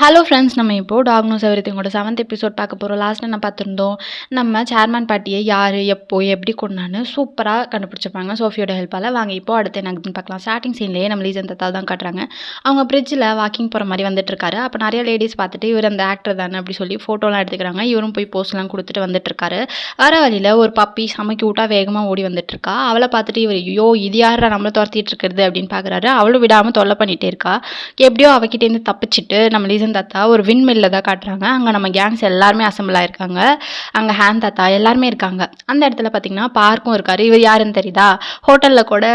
Hello friends நம்ம இப்போது டாக்னோஸ் எவ்ரிதிங்கோட seventh episode பார்க்க போகிறோம் லாஸ்ட் என்ன பார்த்துருந்தோம். நம்ம சேர்மேன் பாட்டியை யார் எப்போ எப்படி கொண்டான்னு சூப்பராக கண்டுபிடிச்சிருப்பாங்க. சோஃபியோட ஹெல்ப்பால் வாங்க இப்போ அடுத்து என்ன ஆகுதுன்னு பார்க்கலாம். ஸ்டார்டிங் சீன்லேயே நம்ம லீசன் தத்தா தான் காட்டுறாங்க. அவங்க பிரிட்ஜில் வாக்கிங் போகிற மாதிரி வந்துட்டுருக்காரு அப்போ நிறைய லேடிஸ் பார்த்துட்டு இவர் அந்த ஆக்டர் தானே அப்படி சொல்லி ஃபோட்டோலாம் எடுத்துக்கிறாங்க. இவரும் போய் போஸ்ட்லாம் கொடுத்துட்டு வந்துட்டுருக்காரு வர வழியில் ஒரு பப்பி சமைக்க விட்டா வேகமாக ஓடி வந்துட்டுருக்கா அவளை பார்த்துட்டு இவர் ஐயோ இது யாரா நம்மளை துரத்திட்டு இருக்கிறது? அப்படின்னு பார்க்குறாரு. அவளும் விடாமல் தொல்லை பண்ணிகிட்டே இருக்கா. எப்படியோ அவகிட்டேருந்து தப்பிச்சிட்டு நம்ம லீசன் தாத்தா ஒரு விண்மில்ல தான் காட்டுறாங்க. அங்கே நம்ம கேங்ஸ் எல்லாருமே அசம்பிள் ஆயிருக்காங்க. அங்கே ஹேன் தாத்தா எல்லாருமே இருக்காங்க. அந்த இடத்துல பார்த்தீங்கன்னா பார்க்கும் இருக்காரு. இவர் யாருன்னு தெரியுதா? ஹோட்டலில் கூட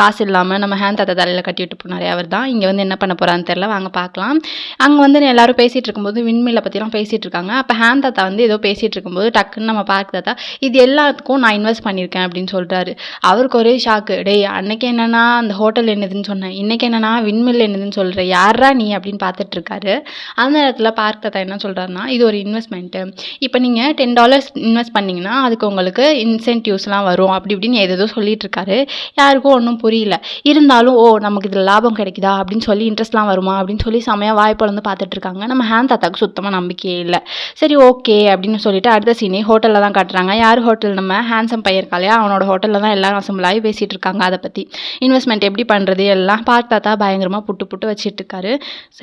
காசு இல்லாமல் நம்ம ஹேன் தாத்தா தலையில் கட்டி விட்டு போனாரே அவர் தான். இங்கே வந்து என்ன பண்ண போகிறான்னு தெரில வாங்க பார்க்கலாம் அங்கே வந்து எல்லாரும் பேசிகிட்டு இருக்கும்போது விண்மில்லை பற்றிலாம் பேசிகிட்டு இருக்காங்க. அப்போ ஹேன் தாத்தா வந்து ஏதோ பேசிகிட்டு இருக்கும்போது டக்குன்னு நம்ம பார்க் தாத்தா இது எல்லாத்துக்கும் நான் இன்வெஸ்ட் பண்ணியிருக்கேன் அப்படின்னு சொல்கிறாரு அவருக்கு ஒரே ஷாக்கு டேய் அன்னைக்கு என்னன்னா அந்த ஹோட்டல் என்னதுன்னு சொன்னேன். இன்றைக்கி என்னன்னா விண்மில் என்னதுன்னு சொல்கிற யாரா நீ? அப்படின்னு பார்த்துட்டு சொல்கிறாரு அந்த நேரத்தில் பார்க் தாத்தா என்ன சொல்கிறாருன்னா இது ஒரு இன்வெஸ்ட்மெண்ட்டு இப்போ நீங்கள் டென் டாலர்ஸ் இன்வெஸ்ட் பண்ணிங்கன்னா அதுக்கு உங்களுக்கு இன்சென்டிவ்ஸ்லாம் வரும். அப்படி இப்படின்னு எதோ சொல்லிட்டு இருக்காரு யாருக்கும் ஒன்றும் புரியல. இருந்தாலும் ஓ நமக்கு இதில் லாபம் கிடைக்குதா? அப்படின்னு சொல்லி இன்ட்ரெஸ்ட்லாம் வருமா? அப்படின்னு சொல்லி செமையாக வாய்ப்பு வந்து பார்த்துட்டு இருக்காங்க நம்ம ஹேண்ட் தாத்தாக்கு சுத்தமாக நம்பிக்கையே இல்லை. சரி ஓகே அப்படின்னு சொல்லிட்டு அடுத்த சீனே ஹோட்டலில் தான் காட்டுறாங்க. யார் ஹோட்டல் நம்ம ஹேண்ட்ஸம் பையன் இருக்கா இல்லையா அவனோட ஹோட்டலில் தான் எல்லாரும் அசம்பிளாகி பேசிகிட்டு இருக்காங்க அதை பற்றி இன்வெஸ்ட்மெண்ட் எப்படி பண்ணுறது எல்லாம் பார்க் தாத்தா பயங்கரமாக புட்டு புட்டு வச்சுட்டு இருக்காரு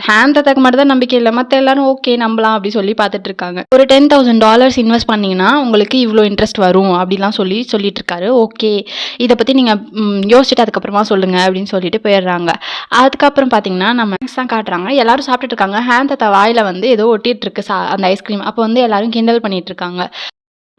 ஹேண்ட் தாத்தாக்கு மட்டும் தான் நம்பிக்கை இல்லை. மற்ற எல்லாரும் ஓகே நம்பலாம் அப்படி சொல்லி பார்த்துட்டு இருக்காங்க. ஒரு டென் தௌசண்ட் டாலர்ஸ் இன்வெஸ்ட் பண்ணீங்கன்னா உங்களுக்கு இவ்வளோ இன்ட்ரெஸ்ட் வரும் அப்படிலாம் சொல்லி சொல்லிட்டு இருக்காரு. ஓகே இதை பற்றி நீங்கள் யோசிச்சுட்டு அதுக்கப்புறமா சொல்லுங்க அப்படின்னு சொல்லிட்டு போயிடுறாங்க. அதுக்கப்புறம் பார்த்தீங்கன்னா நம்ம தான் காட்டுறாங்க. எல்லாரும் சாப்பிட்டுட்டு இருக்காங்க. ஹேண்ட் தத்த வாயில் வந்து ஏதோ ஒட்டிட்டு இருக்கு சா அந்த ஐஸ்கிரீம் அப்போ வந்து எல்லாரும் கிண்டல் பண்ணிட்டு இருக்காங்க.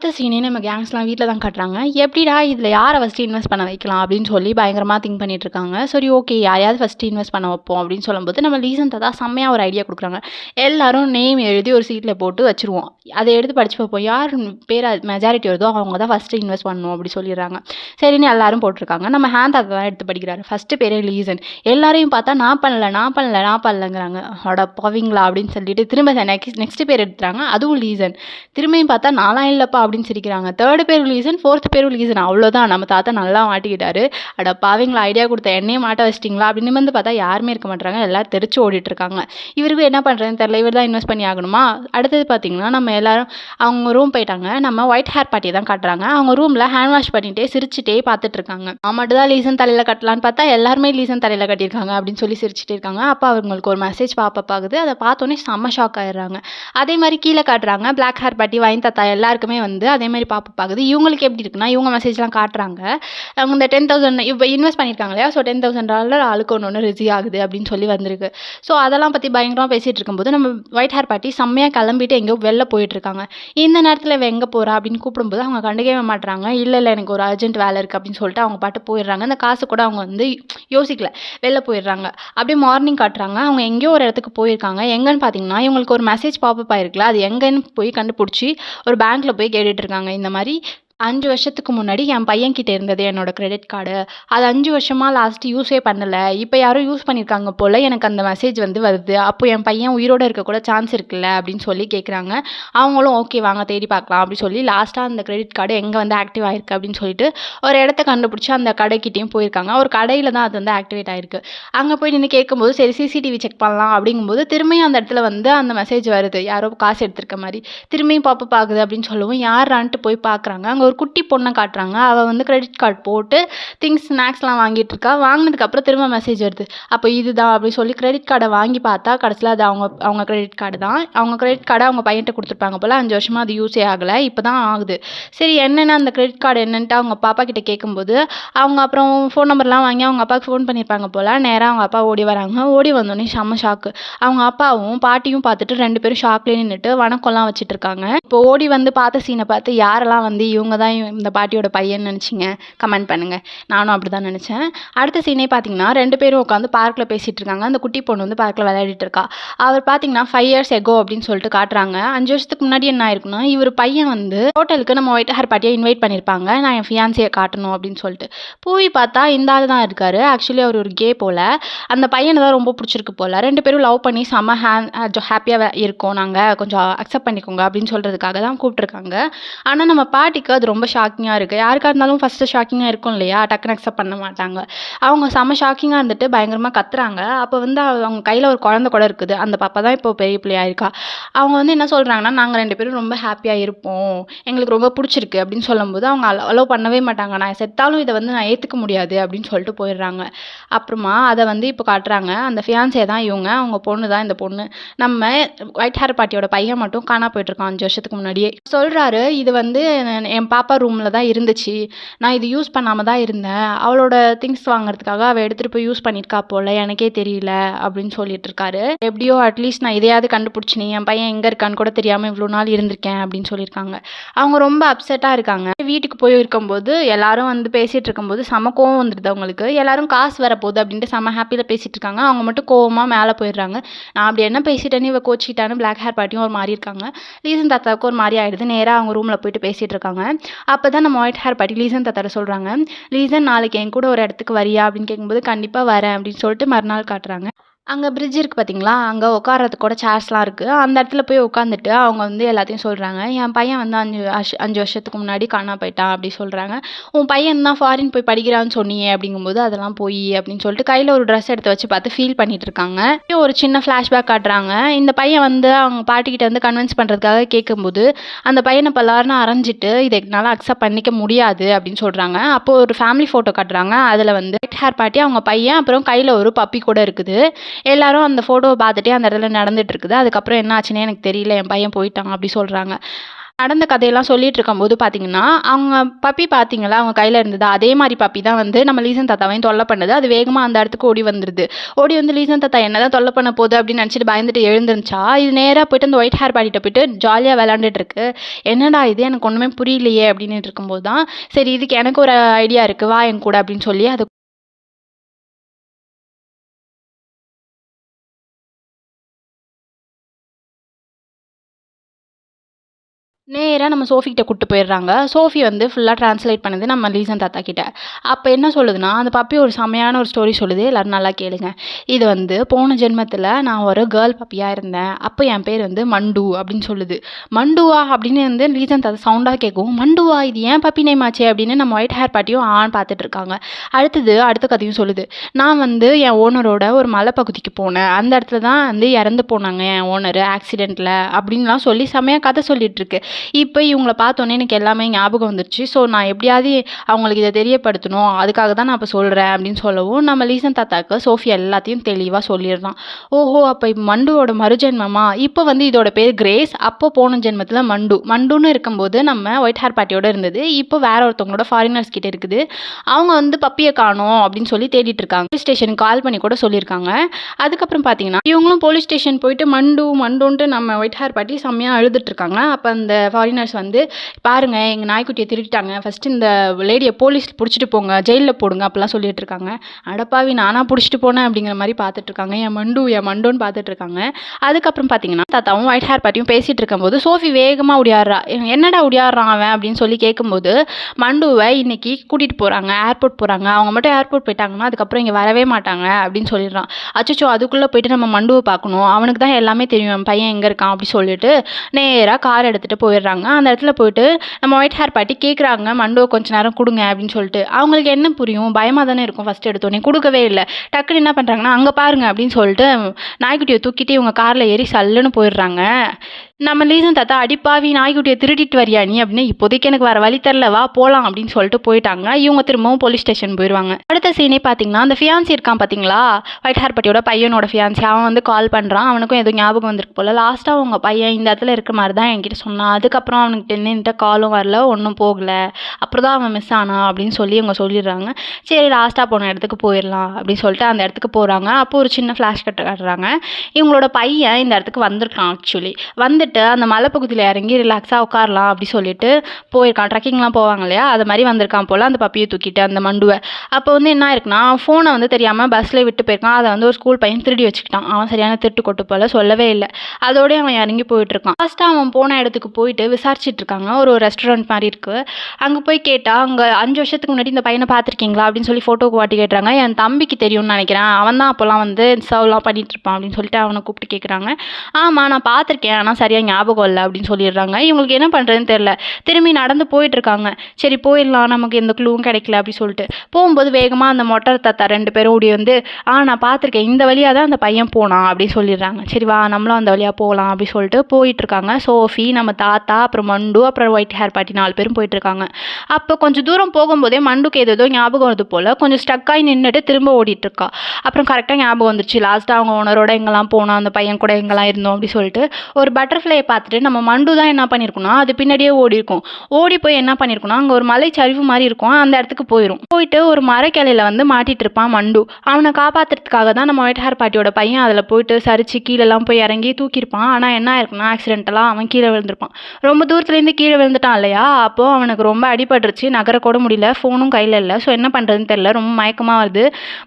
அடுத்த சீனே நம்ம கேங்ஸ்லாம் வீட்டில் தான் காட்டுறாங்க. எப்படிடா இதில் யாரை ஃபஸ்ட்டு இன்வெஸ்ட் பண்ண வைக்கலாம் அப்படின்னு சொல்லி பயங்கரமாக திங்க் பண்ணிட்டு இருக்காங்க. சரி ஓகே யாரையாவது ஃபஸ்ட்டு இன்வெஸ்ட் பண்ண வைப்போம் அப்படின்னு சொல்லும்போது நம்ம ரீசெண்டாக தான் செம்மையாக ஒரு ஐடியா கொடுக்குறாங்க. எல்லாரும் நேம் எழுதி ஒரு சீட்டில் போட்டு வச்சுருவோம். அதை எடுத்து படிச்சு பார்ப்போம். யார் பேர் மெஜாரிட்டி வருதோ அவங்க தான் ஃபஸ்ட்டு இன்வெஸ்ட் பண்ணணும் அப்படி சொல்லிடுறாங்க. சரின்னு எல்லாரும் போட்டிருக்காங்க. நம்ம ஹேண்ட் அதை தான் எடுத்து படிக்கிறாரு. ஃபஸ்ட்டு பேரே லீசன் எல்லாரையும் பார்த்தா நான் பண்ணல நான் பண்ணல நான் பண்ணலங்கிறாங்க. அட போவீங்களா? அப்படின்னு சொல்லிட்டு திரும்ப நெக்ஸ்ட் நெக்ஸ்ட் பேர் எடுத்துறாங்க அதுவும் லீசன் திரும்பியும் பார்த்தா நாலாம் இல்லைப்பா அப்படின்னு சிரிக்கிறாங்க தேர்டு பேர் லீசன் ஃபோர்த் பேரும் லீசன் அவ்வளோதான் நம்ம தாத்தா நல்லா மாட்டிக்கிட்டாரு. அட பாவீங்களா ஐடியா கொடுத்த என்னையே மாட்ட வச்சிட்டிங்களா? அப்படின்னு வந்து பார்த்தா யாருமே இருக்க மாட்டாங்க எல்லாரும் தெரிச்சு ஓடிட்டு இருக்காங்க இவருக்கு என்ன பண்ணுறதுன்னு தெரியல. இவர் தான் இன்வெஸ்ட் பண்ணி ஆகணுமா? அடுத்தது பார்த்தீங்கன்னா நம்ம எல்லாரும் அவங்க ரூம் போயிட்டாங்க. நம்ம ஒயிட் ஹேர் பாட்டி தான் காட்டுறாங்க. அவங்க ரூமில் ஹேண்ட் வாஷ் பண்ணிட்டே சிரிச்சுட்டே பார்த்துட்டு இருக்காங்க நான் மட்டும் தான் லீசன் தலையில் கட்டலான்னு பார்த்தா எல்லாருமே லீசன் தலையில் கட்டியிருக்காங்க அப்படின்னு சொல்லி சிரிச்சுட்டு இருக்காங்க. அப்போ அவங்களுக்கு ஒரு மெசேஜ் பாப்பப் ஆகுது. அதை பார்த்தோன்னே செம்ம ஷாக் ஆயிடுறாங்க. அதே மாதிரி கீழே காட்டுறாங்க. பிளாக் ஹேர் பார்ட்டி வைன் தாத்தா எல்லாருக்குமே வந்து அதே மாதிரி பாப்பு பார்க்குது இவங்களுக்கு எப்படி இருக்குன்னா இவங்க மெசேஜ்லாம் காட்டுறாங்க. அவங்க இந்த டென் தௌசண்ட் இப்போ இன்வெஸ்ட் பண்ணியிருக்காங்க இல்லையா? ஸோ டென் தௌசண்ட் டாலர் ஆளுக்கு ஒன்று ஒன்று ரிசி ஆகுது அப்படின்னு சொல்லி வந்திருக்கு. ஸோ அதெல்லாம் பற்றி பயங்கரமாக பேசிகிட்டு இருக்கும்போது நம்ம ஒயிட் ஹேர் பார்ட்டி செம்மையாக கிளம்பிட்டு எங்கேயோ வெளில போயிட்டுருக்காங்க இந்த நேரத்தில் இவன் எங்கே போகிறா அப்படின்னு கூப்பிடும்போது அவங்க கண்டுக்கவே மாட்டுறாங்க இல்லை இல்லை எனக்கு ஒரு அர்ஜென்ட் வேலை இருக்குது அப்படின்னு சொல்லிட்டு அவங்க பாட்டு போயிடுறாங்க. அந்த காசு கூட அவங்க வந்து யோசிக்கல. வெளில போயிடுறாங்க. அப்படியே மார்னிங் காட்டுறாங்க. அவங்க எங்கேயோ ஒரு இடத்துக்கு போயிருக்காங்க. எங்கன்னு பார்த்தீங்கன்னா இவங்களுக்கு ஒரு மெசேஜ் பாப்பப் ஆயிருக்குல்ல. அது எங்கன்னு போய் கண்டுபிடிச்சி ஒரு பேங்க்கில் போய் கேட்டுட்டு இருக்காங்க. இந்த மாதிரி அஞ்சு வருஷத்துக்கு முன்னாடி என் பையன்கிட்ட இருந்தது என்னோட கிரெடிட் கார்டு அது அஞ்சு வருஷமாக லாஸ்ட்டு யூஸே பண்ணலை. இப்போ யாரோ யூஸ் பண்ணியிருக்காங்க போல் எனக்கு அந்த மெசேஜ் வந்து வருது. அப்போ என் பையன் உயிரோடு இருக்க கூட சான்ஸ் இருக்குல்ல அப்படின்னு சொல்லி கேட்குறாங்க அவங்களும் ஓகே வாங்க தேடி பார்க்கலாம் அப்படி சொல்லி லாஸ்ட்டாக அந்த கிரெடிட் கார்டு எங்கே வந்து ஆக்டிவ் ஆயிருக்கு அப்படின்னு சொல்லிட்டு ஒரு இடத்த கண்டுபிடிச்சி அந்த கடைக்கிட்டேயும் போயிருக்காங்க. ஒரு கடையில் தான் அது வந்து ஆக்டிவேட் ஆயிருக்கு. அங்கே போய் நின்று கேட்கும்போது சரி சிசிடிவி செக் பண்ணலாம் அப்படிங்கும்போது திரும்பியும் அந்த இடத்துல வந்து அந்த மெசேஜ் வருது. யாரோ காசு எடுத்திருக்க மாதிரி. திரும்பியும் பாப்பா பார்க்குது அப்படின்னு சொல்லவும் யாரான்ட்டு போய் பார்க்குறாங்க அங்கே ஒரு குட்டி பொண்ணை காட்டுறாங்க. அவள் வந்து கிரெடிட் கார்டு போட்டு திங்ஸ் ஸ்நாக்ஸ்லாம் வாங்கிட்டு இருக்கா. வாங்கினதுக்கப்புறம் திரும்ப மெசேஜ் வருது. அப்போ இதுதான் அப்படின்னு சொல்லி கிரெடிட் கார்டை வாங்கி பார்த்தா கடைசியில் அது அவங்க அவங்க கிரெடிட் கார்டு தான். அவங்க கிரெடிட் கார்டை அவங்க பையன்கிட்ட கொடுத்துருப்பாங்க போல். அஞ்சு வருஷமாக அது யூஸே ஆகலை. இப்போ தான் ஆகுது. சரி என்னென்ன அந்த கிரெடிட் கார்டு என்னன்ட்டு அவங்க பாப்பா கிட்டே கேட்கும்போது அவங்க அப்புறம் ஃபோன் நம்பர்லாம் வாங்கி அவங்க அப்பாவுக்கு ஃபோன் பண்ணியிருப்பாங்க போல். நேராக அவங்க அப்பா ஓடி வராங்க. ஓடி வந்தோடனே செம்ம ஷாக்கு அவங்க அப்பாவும் பாட்டியும் பார்த்துட்டு ரெண்டு பேரும் ஷாக்லேயே நின்றுட்டு வணக்கம்லாம் வச்சுட்டு இருக்காங்க. இப்போ ஓடி வந்து பார்த்த சீனை பார்த்து யாரெல்லாம் வந்து இவங்க தான் இந்த பாட்டியோட பையன் நினச்சிங்க. கமெண்ட் பண்ணுங்கள் நானும் அப்படி தான் நினச்சேன். அடுத்த சீனே பார்த்தீங்கன்னா ரெண்டு பேரும் உட்காந்து பார்க்கில் பேசிகிட்டு இருக்காங்க. அந்த குட்டி பொண்ணு வந்து பார்க்கில் விளையாடிட்டு இருக்கா. அவர் பார்த்தீங்கன்னா ஃபைவ் இயர்ஸ் எகோ அப்படின்னு சொல்லிட்டு காட்டுறாங்க. அஞ்சு வருஷத்துக்கு முன்னாடி என்ன ஆயிருக்குன்னா இவர் பையன் வந்து ஹோட்டலுக்கு நம்ம ஒயிட் ஹேர் பார்ட்டியை இன்வைட் பண்ணியிருப்பாங்க நான் என் ஃபியான்சியை காட்டணும் அப்படின்னு சொல்லிட்டு. போய் பார்த்தா இந்த ஆள் தான் இருக்காரு. ஆக்சுவலி அவர் ஒரு கே போல். அந்த பையனை தான் ரொம்ப பிடிச்சிருக்கு போல். ரெண்டு பேரும் லவ் பண்ணி செம்ம ஹே ஹாப்பியாக இருக்கோம். நாங்கள் கொஞ்சம் அக்செப்ட் பண்ணிக்கோங்க அப்படின்னு சொல்கிறதுக்காக தான் கூப்பிட்ருக்காங்க ஆனால் நம்ம பாட்டிக்கு அது அது ரொம்ப ஷாக்கிங்காக இருக்குது யாருக்காக இருந்தாலும் ஃபஸ்ட்டு ஷாக்கிங்காக இருக்கும் இல்லையா? டக்குன்னு அக்செப்ட் பண்ண மாட்டாங்க. அவங்க செம ஷாக்கிங்காக இருந்துட்டு பயங்கரமாக கத்துறாங்க. அப்போ வந்து அவ- அவங்க கையில் ஒரு குழந்தை கூட இருக்குது. அந்த பாப்பா தான் இப்போ பெரிய பிள்ளையாக இருக்கா. அவங்க வந்து என்ன சொல்கிறாங்கன்னா நாங்கள் ரெண்டு பேரும் ரொம்ப ஹாப்பியாக இருப்போம். எங்களுக்கு ரொம்ப பிடிச்சிருக்கு. அப்படின்னு சொல்லும்போது அவங்க அலோ அலோவ் பண்ணவே மாட்டாங்க. நான் செத்தாலும் இதை வந்து நான் ஏற்றுக்க முடியாது அப்படின்னு சொல்லிட்டு போயிடுறாங்க. அப்புறமா அதை வந்து இப்போ காட்டுறாங்க. அந்த ஃபியான்சே தான் இவங்க. அவங்க பொண்ணு தான் இந்த பொண்ணு. நம்ம ஒயிட் ஹேர் பாட்டியோட பையன் மட்டும் காணா போயிட்டுருக்கான் அஞ்சு வருஷத்துக்கு முன்னாடியே. சொல்கிறாரு இது வந்து என் பாப்பா ரூமில் தான் இருந்துச்சு. நான் இது யூஸ் பண்ணாமல் தான் இருந்தேன். அவளோட திங்ஸ் வாங்குறதுக்காக அவள் எடுத்துகிட்டு போய் யூஸ் பண்ணியிருக்கா போல். எனக்கே தெரியல அப்படின்னு சொல்லிட்டு இருக்காரு. எப்படியோ அட்லீஸ்ட் நான் இதையாவது கண்டுபிடிச்சினி என் பையன் எங்கே இருக்கான்னு கூட தெரியாமல் இவ்வளோ நாள் இருந்திருக்கேன் அப்படின்னு சொல்லியிருக்காங்க. அவங்க ரொம்ப அப்செட்டாக இருக்காங்க. வீட்டுக்கு போய் இருக்கும்போது எல்லாரும் வந்து பேசிகிட்டு இருக்கும்போது செம கோவம் வந்துடுது அவங்களுக்கு. எல்லாரும் காசு வரப்போகுது அப்படின்ட்டு செம ஹாப்பியில் பேசிகிட்டு இருக்காங்க. அவங்க மட்டும் கோவமாக மேலே போயிடுறாங்க. நான் அப்படி என்ன பேசிட்டேன்னு இவ கோச்சிக்கிட்டான்னு பிளாக் ஹேர் பாட்டியும் ஒரு மாதிரி இருக்காங்க. லீசன் தாத்தாவுக்கு ஒரு மாதிரி ஆகிடுது நேராக அவங்க ரூமில் போயிட்டு பேசிகிட்டு இருக்காங்க. அப்போ தான் நம்ம ஒயிட் ஹேர் பாட்டி லீசன் தாத்தாட்ட சொல்கிறாங்க லீசன் நாளைக்கு என் கூட ஒரு இடத்துக்கு வரியா அப்படின்னு கேட்கும்போது கண்டிப்பாக வரேன் அப்படின்னு சொல்லிட்டு மறுநாள் காட்டுறாங்க. அங்கே பிரிட்ஜ் இருக்குது பார்த்தீங்களா அங்கே உட்கார்றதுக்கு கூட சேர்ஸ்லாம் இருக்குது அந்த இடத்துல போய் உட்காந்துட்டு அவங்க வந்து எல்லாத்தையும் சொல்கிறாங்க என் பையன் வந்து அஞ்சு வருஷ அஞ்சு வருஷத்துக்கு முன்னாடி காணா போயிட்டான் அப்படி சொல்கிறாங்க உன் பையன் தான் ஃபாரின் போய் படிக்கிறான்னு சொன்னியே அப்படிங்கும்போது அதெல்லாம் போய் அப்படின்னு சொல்லிட்டு கையில் ஒரு ட்ரெஸ் எடுத்து வச்சு பார்த்து ஃபீல் பண்ணிட்டு இருக்காங்க. ஒரு சின்ன ஃப்ளாஷ்பேக் காட்டுறாங்க. இந்த பையன் வந்து அவங்க பாட்டிக்கிட்ட வந்து கன்வின்ஸ் பண்ணுறதுக்காக கேட்கும்போது அந்த பையனை பல்லாருன்னு அரைஞ்சிட்டு இதை என்னால் அக்செப்ட் பண்ணிக்க முடியாது அப்படின்னு சொல்கிறாங்க அப்போது ஒரு ஃபேமிலி ஃபோட்டோ காட்டுறாங்க. அதில் வந்து ஒயிட் ஹேர் பாட்டி அவங்க பையன் அப்புறம் கையில் ஒரு பப்பி கூட இருக்குது. எல்லாரும் அந்த ஃபோட்டோவை பார்த்துட்டே அந்த இடத்துல நடந்துட்டு இருக்குது அதுக்கப்புறம் என்ன ஆச்சுன்னே எனக்கு தெரியல என் பையன் போயிட்டான் அப்படி சொல்கிறாங்க நடந்த கதையெல்லாம் சொல்லிட்டு இருக்கும்போது பார்த்தீங்கன்னா அவங்க பப்பி பார்த்தீங்களா அவங்க கையில் இருந்தது. அதே மாதிரி பப்பி தான் வந்து நம்ம லீசன் தாத்தாவையும் தொல்லை பண்ணுது. அது வேகமாக அந்த இடத்துக்கு ஓடி வந்துடுது ஓடி வந்து லீசன் தாத்தா என்ன தான் தொல்லை பண்ண போகுது அப்படின்னு நினச்சிட்டு பயந்துட்டு எழுந்துருந்துச்சா? இது நேராக போயிட்டு அந்த ஒயிட் ஹேர் பாட்டிகிட்ட போயிட்டு ஜாலியாக விளாண்டுட்டு இருக்கு என்னடா இது? எனக்கு ஒன்றுமே புரியலையே அப்படின்னு இருக்கும்போது தான் சரி இதுக்கு எனக்கு ஒரு ஐடியா இருக்குது வா என் கூட அப்படின்னு சொல்லி அது நேராக நம்ம சோஃபிக்கிட்ட கூட்டு போயிடுறாங்க. சோஃபி வந்து ஃபுல்லாக ட்ரான்ஸ்லேட் பண்ணுது நம்ம லீசன் தாத்தா கிட்ட. அப்போ என்ன சொல்லுதுன்னா அந்த பப்பி ஒரு செமையான ஒரு ஸ்டோரி சொல்லுது. எல்லோரும் நல்லா கேளுங்க. இது வந்து போன ஜென்மத்தில் நான் ஒரு கேர்ள் பப்பியாக இருந்தேன். அப்போ என் பேர் வந்து மண்டு அப்படின்னு சொல்லுது. மண்டுவா அப்படின்னு வந்து லீசன் தாத்தா சவுண்டாக கேட்கும் மண்டுவா இது ஏன் பப்பி நேம் ஆச்சே? அப்படின்னு நம்ம ஒயிட் ஹேர் பாட்டியும் ஆன் பார்த்துட்டு இருக்காங்க. அடுத்தது அடுத்த கதையும் சொல்லுது. நான் வந்து என் ஓனரோட ஒரு மலைப்பகுதிக்கு போனேன். அந்த இடத்துல தான் வந்து இறந்து போனாங்க என் ஓனர் ஆக்சிடெண்ட்டில் அப்படின்லாம் சொல்லி செமையாக கதை சொல்லிகிட்ருக்கு இப்போ இவங்கள பார்த்தோன்னே எனக்கு எல்லாமே ஞாபகம் வந்துருச்சு. ஸோ நான் எப்படியாவது அவங்களுக்கு இதை தெரியப்படுத்தணும். அதுக்காக தான் நான் இப்போ சொல்கிறேன் அப்படின்னு சொல்லவும் நம்ம லீசன் தாத்தாக்கு சோஃபி எல்லாத்தையும் தெளிவாக சொல்லிடுறான் ஓஹோ அப்போ மண்டுவோட மறுஜென்மமா? இப்போ வந்து இதோட பேர் கிரேஸ். அப்போ போன ஜென்மத்தில் மண்டு. மண்டுன்னு இருக்கும்போது நம்ம ஒயிட் ஹேர் பார்ட்டியோட இருந்தது. இப்போ வேற ஒருத்தவங்களோட ஃபாரினர்ஸ் கிட்ட இருக்குது. அவங்க வந்து பப்பியை காணோம் அப்படின்னு சொல்லி தேடிட்டு இருக்காங்க. போலீஸ் ஸ்டேஷனுக்கு கால் பண்ணி கூட சொல்லியிருக்காங்க. அதுக்கப்புறம் பார்த்தீங்கன்னா இவங்களும் போலீஸ் ஸ்டேஷன் போயிட்டு மண்டு மண்டுன்ட்டு நம்ம ஒயிட் ஹேர் பார்ட்டி செம்மையாக அழுதுட்டு இருக்காங்க. அப்போ அந்த ஃபாரினர்ஸ் வந்து பாருங்க எங்கள் நாய்க்குட்டியை திருடிட்டாங்க. ஃபஸ்ட்டு இந்த லேடியை போலீஸ் பிடிச்சிட்டு போங்க. ஜெயிலில் போடுங்க அப்படிலாம் சொல்லிட்டு இருக்காங்க. அடப்பாவி நானாக பிடிச்சிட்டு போனேன் அப்படிங்கிற மாதிரி பார்த்துட்டு இருக்காங்க. என் மண்டு என் மண்டோன்னு பார்த்துட்டு இருக்காங்க. அதுக்கப்புறம் பார்த்தீங்கன்னா தாத்தாவும் ஒயிட் ஹேர் பாட்டியும் பேசிட்டு இருக்கும்போது சோஃபி வேகமாக உடையாடுறா. என்னடா உடையாடுறான் அவன்? அப்படின்னு சொல்லி கேட்கும்போது மண்டுவை இன்னைக்கு கூட்டிகிட்டு போகிறாங்க ஏர்போர்ட் போகிறாங்க அவங்க மட்டும் ஏர்போர்ட் போயிட்டாங்கன்னா அதுக்கப்புறம் இங்கே வரவே மாட்டாங்க அப்படின்னு சொல்லிடுறான். அச்சோ அதுக்குள்ளே போயிட்டு நம்ம மண்டுவை பார்க்கணும். அவனுக்கு தான் எல்லாமே தெரியும். என் பையன் எங்கே இருக்கான்? அப்படி சொல்லிட்டு நேராக கார் எடுத்துகிட்டு போயிடுறாங்க. அந்த இடத்துல போயிட்டு நம்ம ஒயிட் ஹேர் பாட்டி கேட்குறாங்க மண்டுவை கொஞ்ச நேரம் கொடுங்க அப்படின்னு சொல்லிட்டு அவங்களுக்கு என்ன புரியும்? பயமாக தானே இருக்கும் ஃபஸ்ட் எடுத்தோடனே கொடுக்கவே இல்லை. டக்குன்னு என்ன பண்ணுறாங்கன்னா அங்கே பாருங்க அப்படின்னு சொல்லிட்டு நாய்க்குட்டியை தூக்கிட்டு இவங்க காரில் ஏறி சல்லுன்னு போயிடுறாங்க. நம்ம லீசன் தாத்தா அடிப்பாவி நாய்க்குட்டியை திருடிட்டு வரியா நீ அப்படின்னு இப்போதைக்கு எனக்கு வேறு வழி தெரில வா போகலாம் அப்படின்னு சொல்லிட்டு போயிட்டாங்க. இவங்க திரும்பவும் போலீஸ் ஸ்டேஷன் போயிடுவாங்க அடுத்த சீனே பார்த்தீங்கன்னா அந்த ஃபியான்சி இருக்கான் பார்த்தீங்களா ஒயிட் ஹார்பட்டியோட பையனோட ஃபியான்சி அவன் வந்து கால் பண்ணுறான் அவனுக்கும் எதுவும் ஞாபகம் வந்திருக்கு போல. லாஸ்ட்டாக அவங்க பையன் இந்த இடத்துல இருக்கிற மாதிரி தான் என்கிட்ட சொன்னான். அதுக்கப்புறம் அவனுக்கு என்கிட்ட காலும் வரல ஒன்றும் போகல. அப்புறம் தான் அவன் மிஸ் ஆனா அப்படின்னு சொல்லி அவங்க சொல்லிடுறாங்க. சரி லாஸ்ட்டாக போன இடத்துக்கு போயிடலாம் அப்படின்னு சொல்லிட்டு அந்த இடத்துக்கு போகிறாங்க அப்போ ஒரு சின்ன ஃப்ளாஷ் கட்டு காட்டுறாங்க. இவங்களோட பையன் இந்த இடத்துக்கு வந்திருக்கான் ஆக்சுவலி வந்து வந்துட்டு அந்த மலைப்பகுதியில் இறங்கி ரிலாக்ஸாக உட்காரலாம் அப்படி சொல்லிட்டு போயிருக்கான். ட்ரெக்கிங்லாம் போவாங்க இல்லையா? அது மாதிரி வந்திருக்கான் போல் அந்த பப்பியை தூக்கிட்டு அந்த மண்டுவை. அப்போ வந்து என்ன இருக்குன்னா ஃபோனை வந்து தெரியாமல் பஸ்ஸில் விட்டு போயிருக்கான். அதை வந்து ஒரு ஸ்கூல் பையன் திருடி வச்சுக்கிட்டான். அவன் சரியான திருட்டு கொட்டு போல் சொல்லவே இல்லை. அதோடய அவன் இறங்கி போயிட்டு இருக்கான் அவன் போன இடத்துக்கு போயிட்டு விசாரிச்சுட்டு இருக்காங்க. ஒரு ரெஸ்டாரண்ட் மாதிரி இருக்கு. அங்கே போய் கேட்டால் அங்கே அஞ்சு வருஷத்துக்கு முன்னாடி இந்த பையனை பார்த்துருக்கீங்களா? அப்படின்னு சொல்லி ஃபோட்டோக்கு வாட்டி கேட்டுறாங்க என் தம்பிக்கு தெரியும்னு நினைக்கிறேன். அவன் தான் அப்போல்லாம் வந்து சர்வ்லாம் பண்ணிட்டு இருப்பான். அப்படின்னு சொல்லிட்டு அவனை கூப்பிட்டு கேட்குறாங்க ஆமாம் நான் பார்த்துருக்கேன். ஆனால் சரியாக சரியாக ஞாபகம் இல்லை அப்படின்னு சொல்லிடுறாங்க. இவங்களுக்கு என்ன பண்ணுறதுன்னு தெரில திரும்பி நடந்து போயிட்டுருக்காங்க. சரி போயிடலாம். நமக்கு எந்த க்ளூவும் கிடைக்கல அப்படி சொல்லிட்டு. போகும்போது வேகமாக அந்த மொட்டர் தாத்தா ரெண்டு பேரும் ஓடி வந்து ஆ நான் பார்த்துருக்கேன். இந்த வழியாக தான் அந்த பையன் போனான். அப்படின்னு சொல்லிடுறாங்க. சரி வா நம்மளும் அந்த வழியாக போகலாம். அப்படி சொல்லிட்டு போயிட்டுருக்காங்க. சோஃபி நம்ம தாத்தா அப்புறம் மண்டு அப்புறம் ஒயிட் ஹேர் பாட்டி நாலு பேரும் போயிட்டுருக்காங்க. அப்போ கொஞ்சம் தூரம் போகும்போதே மண்டுக்கு ஏதோ ஞாபகம் வருது போல். கொஞ்சம் ஸ்டக்காகி நின்றுட்டு திரும்ப ஓடிட்டுருக்கா. அப்புறம் கரெக்டாக ஞாபகம் வந்துருச்சு. லாஸ்ட்டாக அவங்க ஓனரோட எங்கெல்லாம் போனோம் அந்த பையன் கூட எங்கெல்லாம் இருந்தோம்? அப்படி சொல்லிட்டு ஒரு பட்டர்ஃப்ளையை பார்த்துட்டு நம்ம மண்டு தான் என்ன பண்ணியிருக்கோம்னா அது பின்னாடியே ஓடி இருக்கும் ஓடி போய் என்ன பண்ணியிருக்கோம்னா அங்கே ஒரு மலை சரிவு மாதிரி இருக்கும். அந்த இடத்துக்கு போயிடும் போயிட்டு ஒரு மரக்கிளையில வந்து மாட்டிட்டு இருப்பான் மண்டு. அவனை காப்பாற்றுறதுக்காக தான் நம்ம ஒயிட் பாட்டியோட பையன் அதில் போயிட்டு சரிச்சு கீழெல்லாம் போய் இறங்கி தூக்கியிருப்பான். ஆனால் என்ன ஆயிருக்குன்னா ஆக்சிடென்டெல்லாம் அவன் கீழே விழுந்திருப்பான். ரொம்ப தூரத்துலேருந்து கீழே விழுந்துட்டான் இல்லையா? அப்போது அவனுக்கு ரொம்ப அடிபட்டுருச்சு. நகரக்கூட முடியல. ஃபோனும் கையில் இல்லை. ஸோ என்ன பண்ணுறதுன்னு தெரில ரொம்ப மயக்கமாக வருது.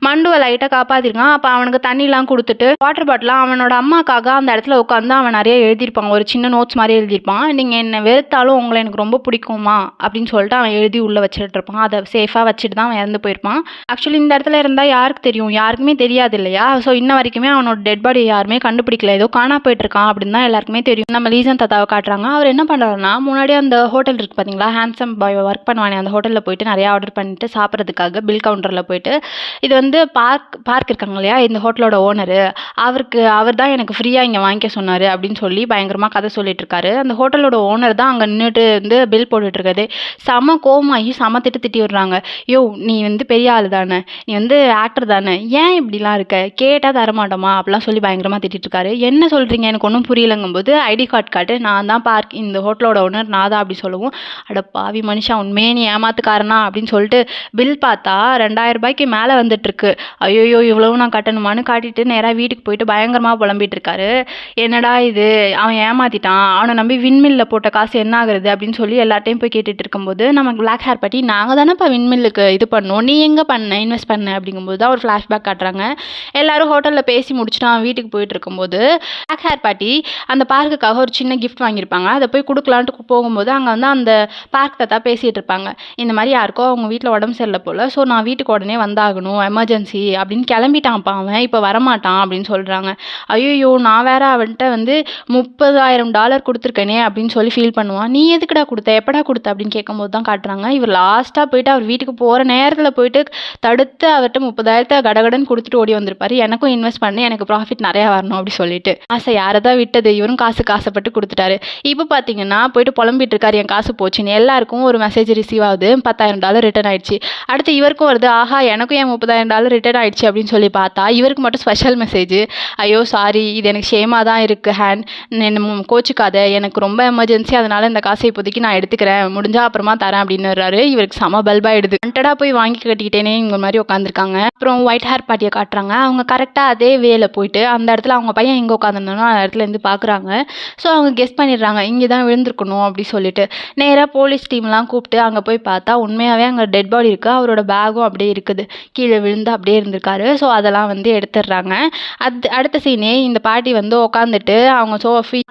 மண்டுவை லைட்டாக காப்பாற்றிருக்கான் அப்போ அவனுக்கு தண்ணிலாம் கொடுத்துட்டு வாட்டர் பாட்டிலாம் அவனோட அம்மாக்காக அந்த இடத்துல உட்காந்து அவன் நிறைய எழுதியிருப்பான். ஒரு சின்ன நோட்ஸ் மாதிரி எழுதியிருப்பான். நீங்கள் என்னை வெறுத்தாலும் உங்களை எனக்கு ரொம்ப பிடிக்குமா அப்படின்னு சொல்லிட்டு அவன் எழுதி உள்ளே வச்சுட்டு இருப்பான். அதை சேஃபாக வச்சுட்டு தான் அவன் இறந்து போயிருப்பான். ஆக்சுவலி இந்த இடத்துல இருந்தால் யாருக்கு தெரியும்? யாருக்குமே தெரியாது இல்லையா? ஸோ இன்ன வரைக்குமே அவனோட டெட் பாடி யாருமே கண்டுபிடிக்கல. ஏதோ காணா போயிட்டுருக்கான் அப்படின்னு தான் எல்லாருக்குமே தெரியும். நம்ம லீசன் தாத்தாவை காட்டுறாங்க. அவர் என்ன பண்ணுறாருன்னா முன்னாடி அந்த ஹோட்டல் இருக்குது பார்த்தீங்களா ஹேண்ட்ஸம் பாய் ஒர்க் பண்ணுவானே அந்த ஹோட்டலில் போயிட்டு நிறையா ஆர்டர் பண்ணிட்டு சாப்பிட்றதுக்காக பில் கவுண்டரில் போயிட்டு இது வந்து பார்க் பார்க் இருக்காங்க இல்லையா? இந்த ஹோட்டலோட ஓனரு அவருக்கு அவர் தான் எனக்கு ஃப்ரீயாக இங்கே வாங்கிக்க சொன்னார் அப்படின்னு சொல்லி பயங்கரமாக கதை சொல்லிட்டு இருக்காரு அந்த ஹோட்டலோட ஓனர் தான் அங்கே நின்றுட்டு வந்து பில் போட்டுட்டு இருக்காரு செம கோமாகி செம திட்டு திட்டி விடுறாங்க. யோ நீ வந்து பெரிய ஆள் தானே. நீ வந்து ஆக்டர் தானே. ஏன் இப்படிலாம் இருக்க? கேட்டால் தரமாட்டோமா? அப்படிலாம் சொல்லி பயங்கரமாக திட்டிட்டு இருக்காரு என்ன சொல்கிறீங்க எனக்கு ஒன்றும் புரியலங்கும்போது ஐடி கார்டு காட்டு. நான் தான் பார்க் இந்த ஹோட்டலோட ஓனர் நான் தான் அப்படி சொல்லவும். அட பாவி மனுஷா உண்மையே நீ ஏமாத்துக்காரனா? அப்படின்னு சொல்லிட்டு பில் பார்த்தா ரெண்டாயிரம் ரூபாய்க்கு மேலே வந்துட்டுருக்கு. ஐயோயோ இவ்வளவு நான் கட்டணுமான்னு காட்டிட்டு நேராக வீட்டுக்கு போயிட்டு பயங்கரமாக புலம்பிட்டு இருக்காரு என்னடா இது? அவன் ஏமாத்திட்டான். அவனை நம்பி விண்மில்ல போட்ட காசு என்ன ஆகுறது அப்படின்னு சொல்லி எல்லார்ட்டையும் போய் கேட்டுட்டு இருக்கும்போது நம்ம பிளாக் ஹேர் பட்டி நாங்கள் தானேப்பா விண்மில்லுக்கு இது பண்ணோம். நீ எங்கே பண்ண? இன்வெஸ்ட் பண்ண? அப்படிங்கும்போது தான் ஒரு ஃப்ளாஷ்பேக் காட்டுறாங்க. எல்லாரும் ஹோட்டலில் பேசி முடிச்சுட்டு அவன் வீட்டுக்கு போயிட்டு இருக்கும்போது பிளாக் ஹேர் பாட்டி அந்த பார்க்குக்காக ஒரு சின்ன கிஃப்ட் வாங்கியிருப்பாங்க. அதை போய் கொடுக்கலான்ட்டு போகும்போது அங்கே வந்து அந்த பார்க் தாத்தா பேசிகிட்டு இருப்பாங்க. இந்த மாதிரி யாருக்கோ அவங்க வீட்டில் உடம்பு சரியில்லை போல் ஸோ நான் வீட்டுக்கு உடனே வந்தாகணும் எமர்ஜென்சி அப்படின்னு கிளம்பிட்டான்ப்பா அவன். இப்போ வரமாட்டான் அப்படின்னு சொல்கிறாங்க ஐயோ நான் வேற அவன்கிட்ட வந்து முப்பது முப்பதாயிரம் டாலர் கொடுத்துருக்கேனே அப்படின்னு சொல்லி ஃபீல் பண்ணுவான். நீ எதுக்குடா கொடுத்த? எப்படா கொடுத்த? அப்படின்னு கேட்கும்போது தான் காட்டுறாங்க. இவர் லாஸ்ட்டாக போயிட்டு அவர் வீட்டுக்கு போகிற நேரத்தில் போயிட்டு தடுத்து அவர்கிட்ட முப்பதாயிரத்தை கடகடன் கொடுத்துட்டு ஓடி வந்திருப்பாரு. எனக்கும் இன்வெஸ்ட் பண்ணி எனக்கு ப்ராஃபிட் நிறையா வரணும் அப்படி சொல்லிட்டு. ஆசை யாரை தான் விட்டது? இவரும் காசுக்கு ஆசைப்பட்டு கொடுத்துட்டாரு. இப்போ பார்த்தீங்கன்னா போயிட்டு புலம்பிட்டு இருக்காரு என் காசு போச்சுன்னு. எல்லாருக்கும் ஒரு மெசேஜ் ரிசீவ் ஆகுது. பத்தாயிரம் டாலர் ரிட்டர்ன் ஆயிடுச்சு. அடுத்து இவருக்கும் வருது ஆஹா எனக்கும் என் முப்பதாயிரம் டாலர் ரிட்டர்ன் ஆயிடுச்சு? அப்படின்னு சொல்லி பார்த்தா இவருக்கு மட்டும் ஸ்பெஷல் மெசேஜ் ஐயோ சாரி இது எனக்கு ஷேமாக தான் இருக்குது ஹேண்ட் என்ன கோச்சிக்காத எனக்கு ரொம்ப எமர்ஜென்சி அதனால இந்த காசை இப்போதைக்கு நான் எடுத்துக்கிறேன். முடிஞ்சா அப்புறமா தரேன் அப்படின்னுறாரு இவருக்கு செம பல்பாயிடுது. வாண்டடாக போய் வாங்கி கட்டிக்கிட்டேனே இவங்க மாதிரி உட்காந்துருக்காங்க அப்புறம் ஒயிட் ஹேர் பாட்டியை காட்டுறாங்க. அவங்க கரெக்டாக அதே வேல போயிட்டு அந்த இடத்துல அவங்க பையன் எங்கே உட்காந்துருந்தானோ அந்த இடத்துல இருந்து பார்க்குறாங்க ஸோ அவங்க கெஸ் பண்ணிடுறாங்க. இங்கே தான் விழுந்திருக்கணும் அப்படி சொல்லிட்டு. நேராக போலீஸ் டீம்லாம் கூப்பிட்டு அங்கே போய் பார்த்தா உண்மையாகவே அங்கே டெட் பாடி இருக்குது அவரோட பேகும் அப்படியே இருக்குது. கீழே விழுந்து அப்படியே இருந்திருக்காரு. ஸோ அதெல்லாம் வந்து எடுத்துடுறாங்க. அது அடுத்த சீனே இந்த பாட்டி வந்து உட்காந்துட்டு அவங்க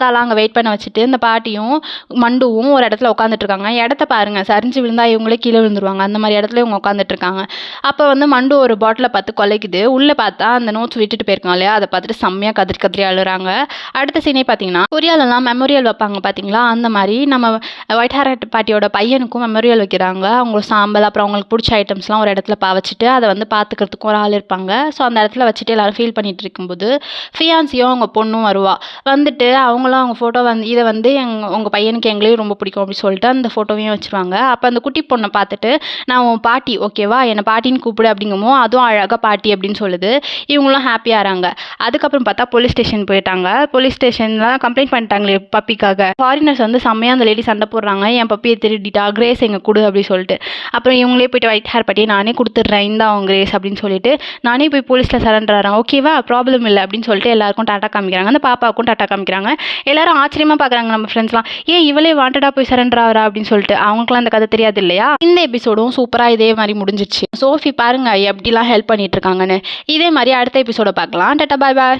தாலாம் அங்கே வெயிட் பண்ண வச்சுட்டு இந்த பாட்டியும் மண்டுவும் ஒரு இடத்துல உட்காந்துட்ருக்காங்க இடத்த பாருங்கள் சரிஞ்சு விழுந்தா இவங்களே கீழே விழுந்துருவாங்க. அந்த மாதிரி இடத்துல இவங்க உட்காந்துட்ருக்காங்க அப்போ வந்து மண்டு ஒரு பாட்டிலை பார்த்து கொலைக்குது. உள்ளே பார்த்தா அந்த நோட்ஸ் விட்டுட்டு போயிருக்காங்க இல்லையா? அதை பார்த்துட்டு செம்மையாக கதிரி கதிரி அழுகிறாங்க அடுத்த சீனே பார்த்தீங்கன்னா கொரியாலெல்லாம் மெமோரியல் வைப்பாங்க பார்த்தீங்களா? அந்த மாதிரி நம்ம ஒயிட் ஹேர் பாட்டியோட பையனுக்கும் மெமோரியல் வைக்கிறாங்க. அவங்க சாம்பல் அப்புறம் அவங்களுக்கு பிடிச்ச ஐட்டம்ஸ்லாம் ஒரு இடத்துல பா வச்சுட்டு அதை வந்து பார்த்துக்கிறதுக்கும் ஒரு ஆள் இருப்பாங்க. ஸோ அந்த இடத்துல வச்சுட்டு எல்லாரும் ஃபீல் பண்ணிட்டு இருக்கும்போது ஃபியான்சியும் அவங்க பொண்ணும் வருவா. வந்துட்டு அவங்க அவங்களும் அவங்க ஃபோட்டோ வந்து இதை வந்து எங் உங்கள் பையனுக்கு எங்களையும் ரொம்ப பிடிக்கும் அப்படின்னு சொல்லிட்டு அந்த ஃபோட்டோவையும் வச்சுருவாங்க. அப்போ அந்த குட்டி பொண்ணை பார்த்துட்டு நான் உன் பாட்டி ஓகேவா என்னை பாட்டின்னு கூப்பிடு அப்படிங்கமோ அதுவும் அழகாக பாட்டி அப்படின்னு சொல்லுது. இவங்களும் ஹாப்பியாகிறாங்க அதுக்கப்புறம் பார்த்தா போலீஸ் ஸ்டேஷன் போயிட்டாங்க. போலீஸ் ஸ்டேஷன்லாம் கம்ப்ளைண்ட் பண்ணிட்டாங்களே பப்பிக்காக ஃபாரினர்ஸ் வந்து செம்மையாக அந்த லேடி சண்டை போடுறாங்க. என் பப்பியை திருடிட்டா? கிரேஸ் எங்கள் கொடு அப்படின்னு சொல்லிட்டு. அப்புறம் இவங்களே போயிட்டு ஒயிட் ஹேர் பாட்டி நானே கொடுத்துட்றேன். இந்த அவங்க கிரேஸ் அப்படின்னு சொல்லிட்டு நானே போய் போலீஸில் சரண்டர் ஆகிறாங்க ஓகேவா ப்ராப்ளம் இல்லை அப்படின்னு சொல்லிட்டு எல்லாருக்கும் டாட்டா காமிக்கிறாங்க. அந்த பாப்பாவுக்கும் டாட்டா காமிக்கிறாங்க. எல்லாரும் ஆச்சரியமாக பார்க்குறாங்க நம்ம ஃப்ரெண்ட்ஸ்லாம் ஏன் இவளே வாண்டடாக போய் சரண்டர் ஆகிறா அப்படின்னு சொல்லிட்டு அவங்களுக்குலாம் அந்த கதை தெரியாது இல்லையா? இந்த எபிசோடும் சூப்பராக இதே மாதிரி முடிஞ்சிச்சு சோஃபி பாருங்க எப்படிலாம் ஹெல்ப் பண்ணிட்டு இருக்காங்கன்னு. இதே மாதிரி அடுத்த எபிசோட பார்க்கலாம். டாட்டா பாய் பாய்